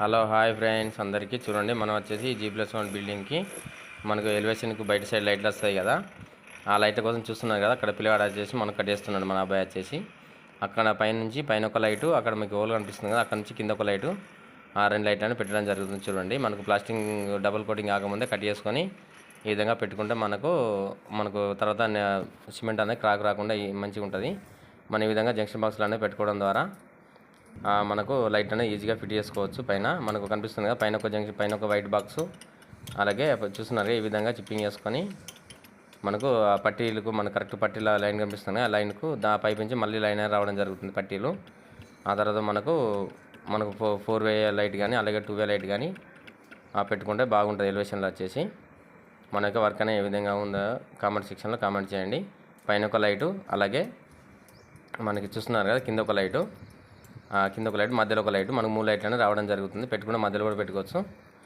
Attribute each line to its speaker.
Speaker 1: Hello hi friends. అందరికీ చూడండి మనం వచ్చేసి జీ ప్లస్ వన్ బిల్డింగ్కి మనకు ఎలివేషన్కి బయట సైడ్ లైట్లు వస్తాయి కదా. ఆ లైట్ కోసం చూస్తున్నారు కదా అక్కడ పిల్లవాడు వచ్చేసి మనకు కట్టేస్తున్నాడు మన అబ్బాయి వచ్చేసి. అక్కడ పైనుంచి పైన ఒక లైటు అక్కడ మీకు ఓల్ కనిపిస్తుంది కదా అక్కడ నుంచి కింద ఒక లైటు ఆ రెండు లైట్లను పెట్టడం జరుగుతుంది చూడండి. మనకు ప్లాస్టింగ్ డబుల్ కోటింగ్ కాకముందే కట్ చేసుకొని ఈ విధంగా పెట్టుకుంటే మనకు మనకు తర్వాత సిమెంట్ అనేది క్రాక్ రాకుండా మంచిగా ఉంటుంది మన ఈ విధంగా జంక్షన్ బాక్స్లు అనేవి పెట్టుకోవడం ద్వారా మనకు లైట్ అనేది ఈజీగా ఫిట్ చేసుకోవచ్చు. పైన మనకు కనిపిస్తుంది కదా పైన ఒక జంక్షన్ పైన ఒక వైట్ బాక్స్. అలాగే చూస్తున్నారు ఈ విధంగా చిప్పింగ్ చేసుకొని మనకు ఆ పట్టీలకు మన కరెక్ట్ పట్టీల లైన్ కనిపిస్తుంది ఆ లైన్కు దా పైపు నుంచి మళ్ళీ లైన్ రావడం జరుగుతుంది పట్టీలు. ఆ తర్వాత మనకు మనకు ఫో ఫోర్ వే లైట్ కానీ అలాగే టూ వే లైట్ కానీ ఆ పెట్టుకుంటే బాగుంటుంది ఎలివేషన్లో వచ్చేసి. మన యొక్క వర్క్ అనేది ఏ విధంగా ఉందో కామెంట్ సెక్షన్లో కామెంట్ చేయండి. పైన ఒక లైటు అలాగే మనకి చూస్తున్నారు కదా కింద ఒక లైటు. కింద ఒక లైట్ మధ్యలో ఒక లైట్ మనకు మూడు లైట్లు అనేది రావడం జరుగుతుంది. పెట్టుకుంటే మధ్యలో కూడా పెట్టుకోవచ్చు.